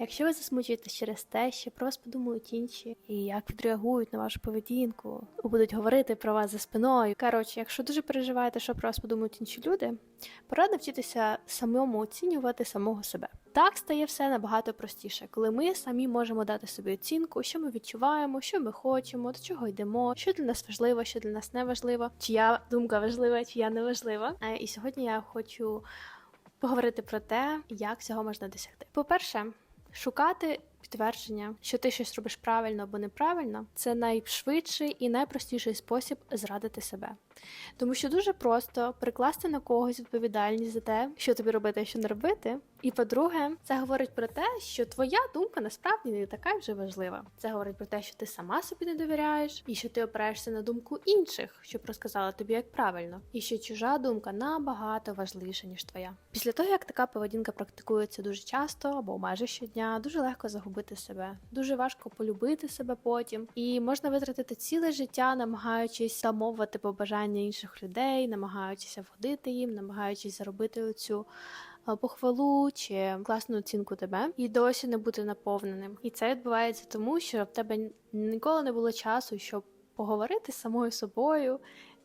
Якщо ви засмучуєтесь через те, що про вас подумають інші, і як відреагують на вашу поведінку, будуть говорити про вас за спиною. Коротше, якщо дуже переживаєте, що про вас подумають інші люди, пора навчитися самому оцінювати самого себе. Так стає все набагато простіше, коли ми самі можемо дати собі оцінку, що ми відчуваємо, що ми хочемо, до чого йдемо, що для нас важливо, що для нас не важливо, чия думка важлива, чия не важлива. Е, І сьогодні я хочу поговорити про те, як цього можна досягти. По-перше, шукати підтвердження, що ти щось робиш правильно або неправильно, це найшвидший і найпростіший спосіб зрадити себе. Тому що дуже просто прикласти на когось відповідальність за те, що тобі робити, а що не робити. І по-друге, це говорить про те, що твоя думка насправді не така вже важлива. Це говорить про те, що ти сама собі не довіряєш, і що ти опираєшся на думку інших, щоб розказала тобі як правильно, і що чужа думка набагато важливіша ніж твоя. Після того, як така поведінка практикується дуже часто або майже щодня, дуже легко загубити себе, дуже важко полюбити себе потім, і можна витратити ціле життя, намагаючись замовити побажання інших людей, намагаючися вгодити їм, намагаючись заробити оцю е, похвалу чи класну оцінку тебе і досі не бути наповненим. І це відбувається тому, що в тебе ніколи не було часу, щоб поговорити з самою собою.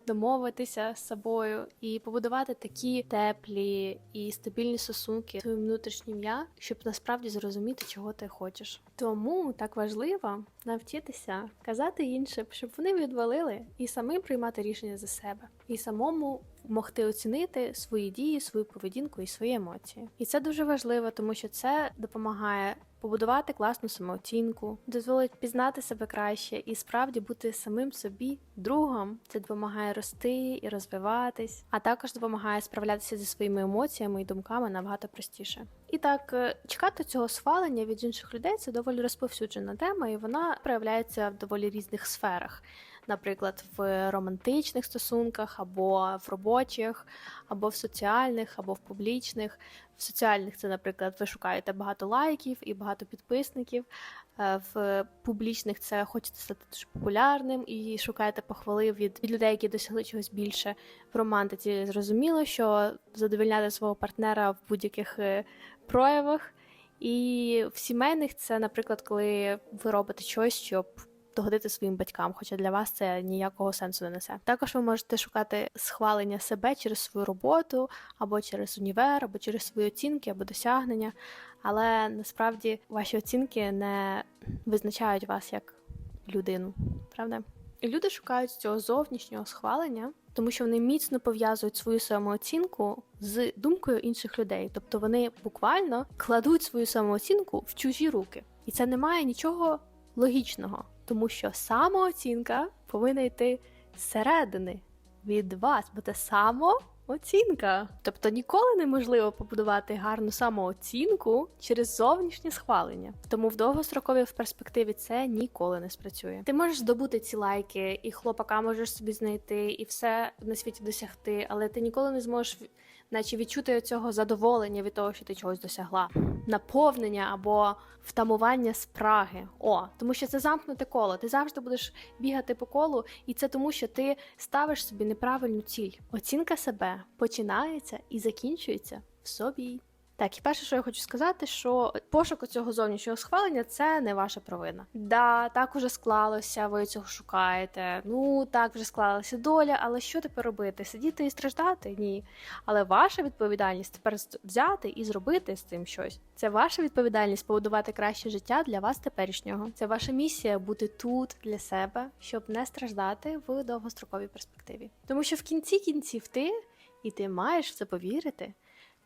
Домовитися з собою і побудувати такі теплі і стабільні стосунки з своїм внутрішнім я, щоб насправді зрозуміти, чого ти хочеш. Тому так важливо навчитися казати іншим, щоб вони відвалили і самим приймати рішення за себе, і самому могти оцінити свої дії, свою поведінку і свої емоції. І це дуже важливо, тому що це допомагає побудувати класну самооцінку, дозволить пізнати себе краще і справді бути самим собі другом. Це допомагає рости і розвиватись, а також допомагає справлятися зі своїми емоціями і думками набагато простіше. І так, е, чекати цього схвалення від інших людей це доволі розповсюджена тема, і вона проявляється в доволі різних сферах. Наприклад, в романтичних стосунках, або в робочих, або в соціальних, або в публічних. В соціальних це, наприклад, ви шукаєте багато лайків і багато підписників. Е, В публічних це хочете стати дуже популярним і шукаєте похвали від, від людей, які досягли чогось більше. В романтиці зрозуміло, що задовольняти свого партнера в будь-яких е, проявах. І в сімейних це, наприклад, коли ви робите щось, щоб догодити своїм батькам, хоча для вас це ніякого сенсу не несе. Також ви можете шукати схвалення себе через свою роботу, або через універ, або через свої оцінки, або досягнення. Але насправді ваші оцінки не визначають вас як людину, правда? І люди шукають цього зовнішнього схвалення, тому що вони міцно пов'язують свою самооцінку з думкою інших людей. Тобто вони буквально кладуть свою самооцінку в чужі руки. І це не має нічого логічного, тому що самооцінка повинна йти зсередини від вас, бо це самооцінка. Тобто ніколи неможливо побудувати гарну самооцінку через зовнішнє схвалення. Тому в довгостроковій перспективі це ніколи не спрацює. Ти можеш здобути ці лайки, і хлопака можеш собі знайти, і все на світі досягти, але ти ніколи не зможеш наче відчути цього задоволення від того, що ти чогось досягла, наповнення або втамування спраги. О, тому що це замкнуте коло. Ти завжди будеш бігати по колу, і це тому, що ти ставиш собі неправильну ціль. Оцінка себе починається і закінчується в собі. Так, і перше, що я хочу сказати, що пошук цього зовнішнього схвалення це не ваша провина. Да, так уже склалося, ви цього шукаєте. Ну так вже склалася доля, але що тепер робити? Сидіти і страждати? Ні. Але ваша відповідальність тепер взяти і зробити з цим щось. Це ваша відповідальність побудувати краще життя для вас теперішнього. Це ваша місія бути тут для себе, щоб не страждати в довгостроковій перспективі. Тому що в кінці кінців ти і ти маєш в це повірити.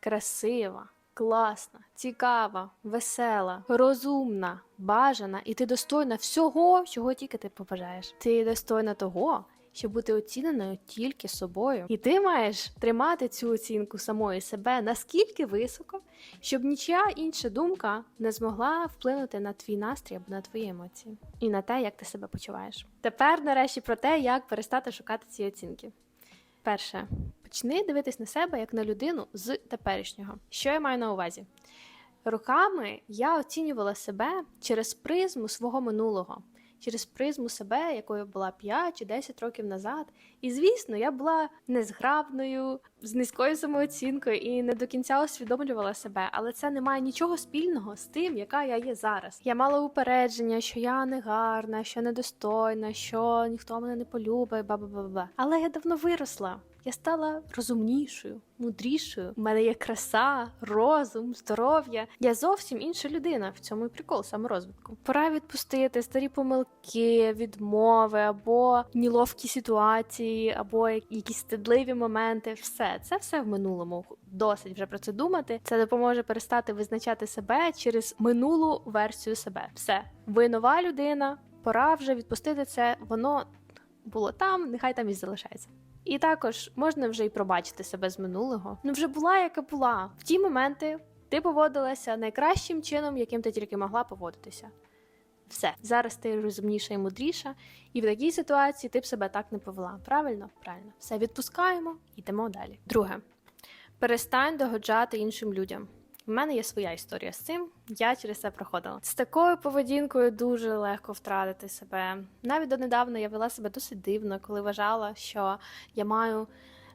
Красива, класна, цікава, весела, розумна, бажана, і ти достойна всього, чого тільки ти побажаєш. Ти достойна того, щоб бути оціненою тільки собою. І ти маєш тримати цю оцінку самої себе наскільки високо, щоб нічия інша думка не змогла вплинути на твій настрій або на твої емоції, і на те, як ти себе почуваєш. Тепер, нарешті, про те, як перестати шукати ці оцінки. Перше, почни дивитись на себе як на людину з теперішнього. Що я маю на увазі? Роками я оцінювала себе через призму свого минулого. через призму себе, якою була 5 чи 10 років назад. І звісно, я була незграбною, з низькою самооцінкою і не до кінця усвідомлювала себе, але це не має нічого спільного з тим, яка я є зараз. Я мала упередження, що я не гарна, що недостойна, що ніхто мене не полюбить, ба-ба-ба-ба. Але я давно виросла. Я стала розумнішою, мудрішою. У мене є краса, розум, здоров'я. Я зовсім інша людина. В цьому і прикол саморозвитку. Пора відпустити старі помилки, відмови або неловкі ситуації, або якісь стидливі моменти. Все це все в минулому. Досить вже про це думати. Це допоможе перестати визначати себе через минулу версію себе. Все, ви нова людина. Пора вже відпустити це. Воно було там, нехай там і залишається. І також можна вже й пробачити себе з минулого. Ну вже була, яка була. В ті моменти ти поводилася найкращим чином, яким ти тільки могла поводитися. Все, зараз ти розумніша і мудріша, і в такій ситуації ти б себе так не повела. Правильно? Правильно. Все відпускаємо, йдемо далі. Друге, перестань догоджати іншим людям. У мене є своя історія з цим, я через це проходила. З такою поведінкою дуже легко втратити себе. Навіть донедавна я вела себе досить дивно, коли вважала, що я маю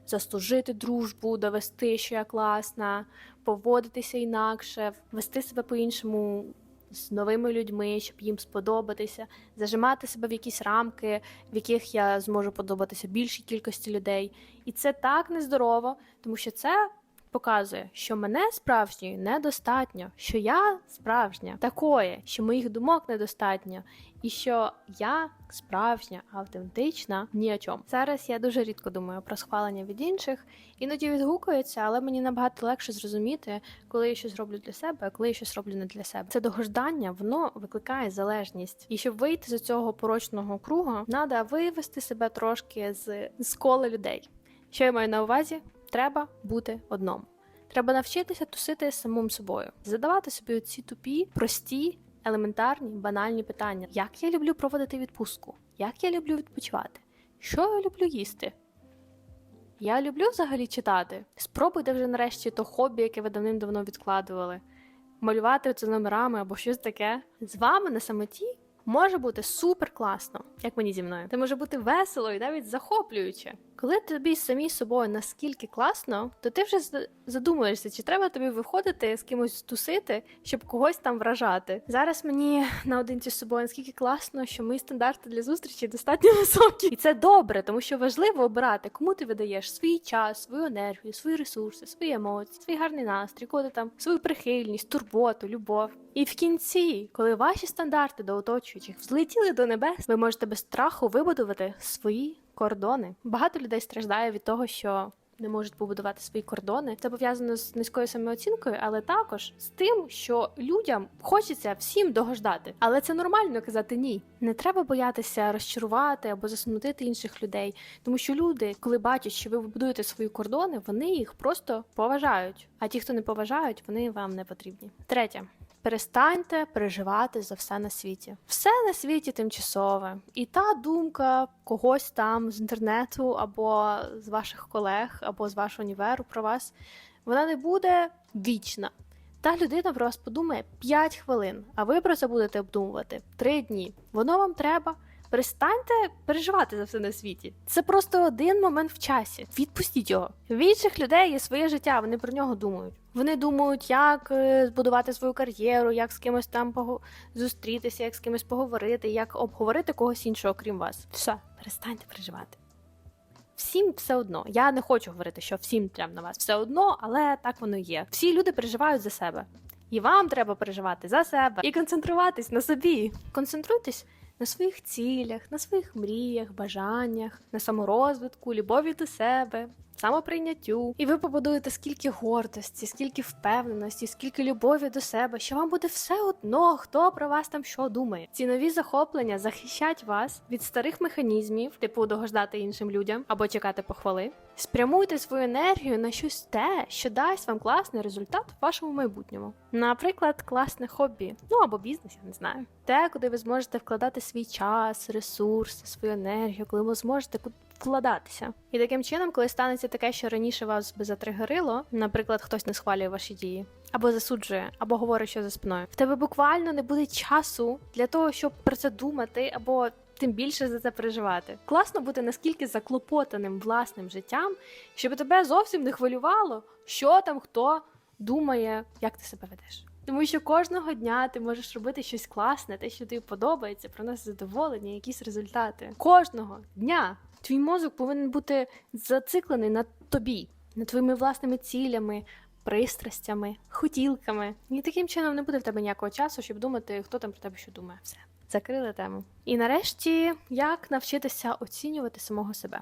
заслужити дружбу, довести, що я класна, поводитися інакше, вести себе по-іншому з новими людьми, щоб їм сподобатися, зажимати себе в якісь рамки, в яких я зможу подобатися більшій кількості людей. І це так нездорово, тому що це показує, що мене справжньої недостатньо, що я справжня такої, що моїх думок недостатньо, і що я справжня, автентична ні о чому. Зараз я дуже рідко думаю про схвалення від інших, іноді відгукується, але мені набагато легше зрозуміти, коли я щось роблю для себе, а коли я щось роблю не для себе. Це догождання, воно викликає залежність. І щоб вийти з цього порочного кругу, треба вивести себе трошки з, з кола людей. Що я маю на увазі? Треба бути одному. Треба навчитися тусити самим собою, задавати собі ці тупі, прості, елементарні, банальні питання: як я люблю проводити відпустку, як я люблю відпочивати, що я люблю їсти. Я люблю взагалі читати. Спробуйте вже нарешті то хобі, яке ви давним-давно відкладували, малювати це номерами або щось таке. З вами на самоті може бути супер класно, як мені зі мною. Це може бути весело і навіть захоплююче. Коли тобі самі собою наскільки класно, то ти вже задумуєшся, чи треба тобі виходити з кимось тусити, щоб когось там вражати. Зараз мені наодинці з собою наскільки класно, що мої стандарти для зустрічі достатньо високі, і це добре, тому що важливо обирати, кому ти видаєш свій час, свою енергію, свої ресурси, свої емоції, свій гарний настрій, коли там свою прихильність, турботу, любов. І в кінці, коли ваші стандарти до оточуючих взлетіли до небес, ви можете без страху вибудувати свої кордони. Багато людей страждає від того, що не можуть побудувати свої кордони. Це пов'язано з низькою самооцінкою, але також з тим, що людям хочеться всім догождати. Але це нормально казати ні. Не треба боятися розчарувати або засмутити інших людей, тому що люди, коли бачать, що ви будуєте свої кордони, вони їх просто поважають. А ті, хто не поважають, вони вам не потрібні. Третє. Перестаньте переживати за все на світі. Все на світі тимчасове, і та думка когось там з інтернету, або з ваших колег, або з вашого універу про вас, вона не буде вічна. Та людина про вас подумає 5 хвилин, а ви про це будете обдумувати 3 дні. Воно вам треба. Перестаньте переживати за все на світі. Це просто один момент в часі. Відпустіть його. В інших людей є своє життя, вони про нього думають. Вони думають, як е, збудувати свою кар'єру, як з кимось там пого... зустрітися, як з кимось поговорити, як обговорити когось іншого, крім вас. Все, перестаньте переживати. Всім все одно. Я не хочу говорити, що всім прям на вас все одно, але так воно є. Всі люди переживають за себе. І вам треба переживати за себе і концентруватись на собі. Концентруйтесь на своїх цілях, на своїх мріях, бажаннях, на саморозвитку, любові до себе, самоприйняттю. І ви побудуєте скільки гордості, скільки впевненості, скільки любові до себе, що вам буде все одно, хто про вас там що думає. Ці нові захоплення захищать вас від старих механізмів, типу догождати іншим людям або чекати похвали. Спрямуйте свою енергію на щось те, що дасть вам класний результат в вашому майбутньому. Наприклад, класне хобі, ну або бізнес, я не знаю. Те, куди ви зможете вкладати свій час, ресурси, свою енергію, коли ви зможете вкладатися. І таким чином, коли станеться таке, що раніше вас би затригерило, наприклад, хтось не схвалює ваші дії, або засуджує, або говорить, що за спиною. В тебе буквально не буде часу для того, щоб про це думати, або тим більше за це переживати. Класно бути наскільки заклопотаним власним життям, щоб тебе зовсім не хвилювало, що там хто думає, як ти себе ведеш. Тому що кожного дня ти можеш робити щось класне, те, що тобі подобається, приносить задоволення, якісь результати. Кожного дня твій мозок повинен бути зациклений на тобі, над твоїми власними цілями, пристрастями, хотілками. І таким чином не буде в тебе ніякого часу, щоб думати, хто там про тебе що думає. Все, закрили тему. І нарешті, як навчитися оцінювати самого себе.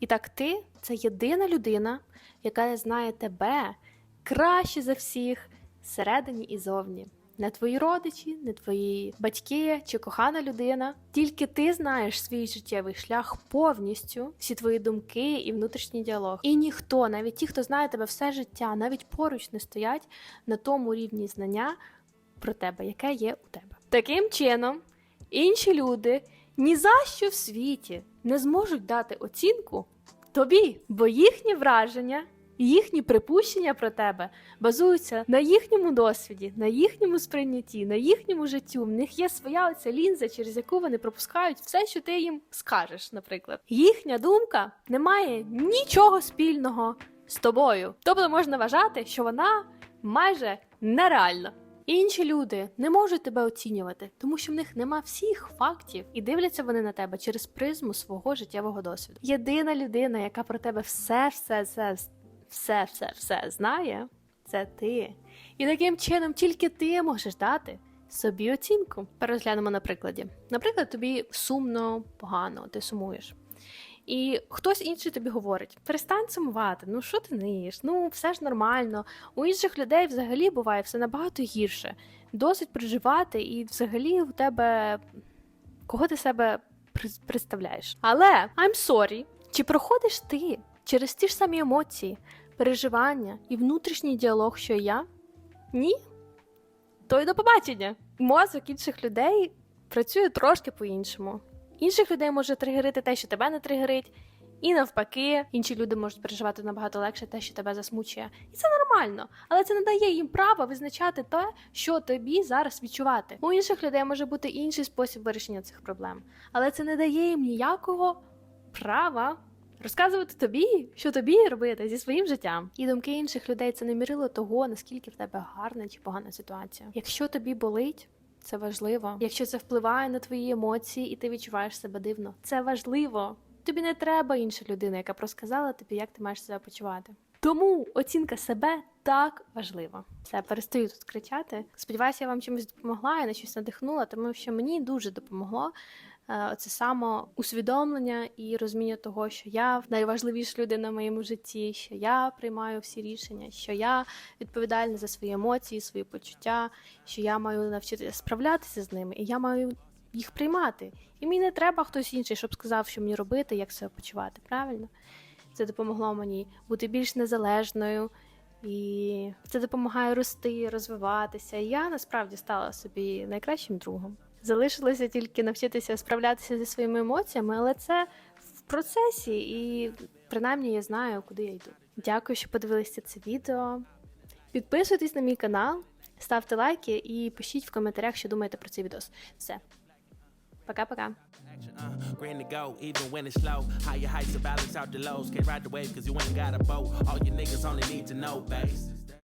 І так, ти це єдина людина, яка знає тебе краще за всіх всередині і зовні. Не твої родичі, не твої батьки чи кохана людина. Тільки ти знаєш свій життєвий шлях повністю, всі твої думки і внутрішній діалог. І ніхто, навіть ті, хто знає тебе все життя, навіть поруч не стоять на тому рівні знання про тебе, яке є у тебе. Таким чином, інші люди ні за що в світі не зможуть дати оцінку тобі, бо їхні враження Їхні припущення про тебе базуються на їхньому досвіді, на їхньому сприйнятті, на їхньому життю. В них є своя оця лінза, через яку вони пропускають все, що ти їм скажеш, наприклад. Їхня думка не має нічого спільного з тобою. Тобто можна вважати, що вона майже нереальна. Інші люди не можуть тебе оцінювати, тому що в них нема всіх фактів, і дивляться вони на тебе через призму свого життєвого досвіду. Єдина людина, яка про тебе все, все, все все, все, все знає, це ти. І таким чином тільки ти можеш дати собі оцінку. Переглянемо на прикладі. Наприклад, тобі сумно, погано, ти сумуєш. І хтось інший тобі говорить: перестань сумувати, ну що ти ниєш? Ну все ж нормально. У інших людей взагалі буває все набагато гірше. Досить переживати, і взагалі у тебе кого ти себе представляєш. Але I'm sorry, чи проходиш ти через ті ж самі емоції, переживання і внутрішній діалог, що я? Ні? То й до побачення. Мозок інших людей працює трошки по-іншому. Інших людей може тригерити те, що тебе не тригерить, і навпаки, інші люди можуть переживати набагато легше те, що тебе засмучує. І це нормально, але це не дає їм права визначати те, що тобі зараз відчувати. У інших людей може бути інший спосіб вирішення цих проблем, але це не дає їм ніякого права розказувати тобі, що тобі робити зі своїм життям. І думки інших людей це не мірило того, наскільки в тебе гарна чи погана ситуація. Якщо тобі болить. Це важливо. Якщо це впливає на твої емоції, і ти відчуваєш себе дивно, це важливо. Тобі не треба інша людина, яка розказала тобі, як ти маєш себе почувати. Тому оцінка себе так важлива. Все, перестаю тут кричати. Сподіваюся, я вам чимось допомогла і на щось надихнула, тому що мені дуже допомогло Е, це самоусвідомлення і розуміння того, що я найважливіша людина в моєму житті, що я приймаю всі рішення, що я відповідальна за свої емоції, свої почуття, що я маю навчитися справлятися з ними, і я маю їх приймати. І мені не треба хтось інший, щоб сказав, що мені робити, як себе почувати. Правильно? Це допомогло мені бути більш незалежною. І це допомагає рости, розвиватися. І я насправді стала собі найкращим другом. Залишилося тільки навчитися справлятися зі своїми емоціями, але це в процесі, і принаймні я знаю, куди я йду. Дякую, що подивилися це відео. Підписуйтесь на мій канал, ставте лайки і пишіть в коментарях, що думаєте про цей відос. Все. Пока-пока. Grand to go, even when it's slow. Higher heights to balance out the lows. Can't ride the wave cause you ain't got a boat. All your niggas only need to know, bass.